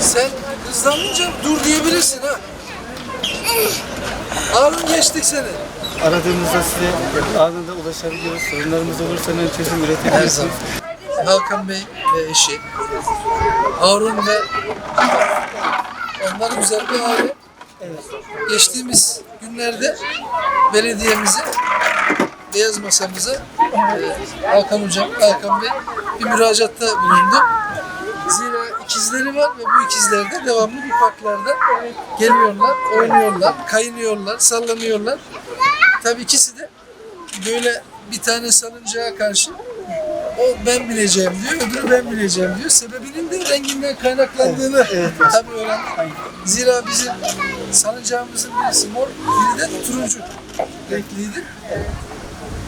Sen hızlanınca dur diyebilirsin ha. Harun geçtik seni. Aradığımızda size anında ulaşabiliyoruz. Sorunlarımız olursa hemen çözüm Her üretebilirsiniz. zaman. Hakan Bey ve eşi. Harun ve onlar güzel bir aile. Geçtiğimiz günlerde belediyemize Beyaz Masamıza e, Hakan Hocam, Hakan Bey bir müracaatta bulundu. Zira ikizleri var ve bu ikizler de devamlı bu parklarda geliyorlar, oynuyorlar, kayınıyorlar, sallanıyorlar. Tabii ikisi de böyle bir tane salıncağa karşı o ben bileceğim diyor, öbürü ben bileceğim diyor. Sebebinin de renginden kaynaklandığını tabii öğrendik. Zira bizim salıncağımızın birisi mor, biri de turuncu renkliydi.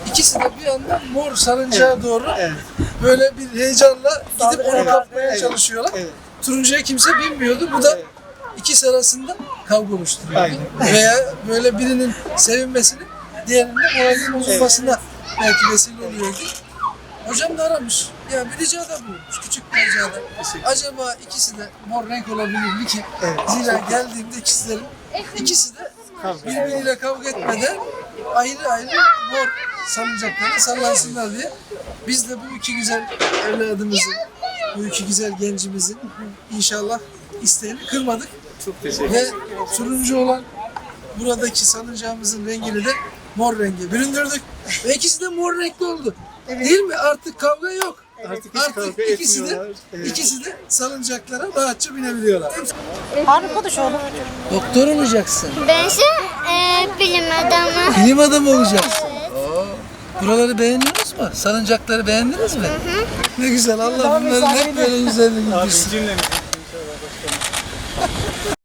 İkisi de bir anda mor salıncağa doğru Evet. Böyle bir heyecanla gidip onu kapmaya çalışıyorlar. Evet. Turuncuya kimse bilmiyordu. Bu da ikisi arasında kavga oluşturuyordu. Aynen. Veya böyle birinin sevinmesini, diğerinin moralinin bozulmasına belki vesile oluyordu. Hocam da aramış. Ya bir ricada bulunmuş. Küçük bir ricada. Acaba ikisi de mor renk olabilir mi ki? Evet. Zira geldiğimde ikisilerin ikisi de birbiriyle kavga etmeden ayrı ayrı mor salıncakları sallansınlar diye biz de bu iki güzel evladımızın, bu iki güzel gencimizin inşallah isteğini kırmadık. Çok teşekkür Ve turuncu olan buradaki salıncağımızın rengini de mor renge büründürdük. Ve ikisi de mor renkli oldu. Değil mi? Artık kavga yok. Artık hiç Artık kavga ikisi de etmiyorlar. Evet. ikisi de salıncaklara rahatça binebiliyorlar. Harun konuş oğlum. Doktor olacaksın. Bense e, bilim adamı. Bilim adamı olacaksın. Buraları beğeniyoruz mu? Salıncakları beğendiniz mi? Ne güzel. Allah bunların hep böyle güzelliğini Abi bilsin. cümlemiz inşallah başkanım.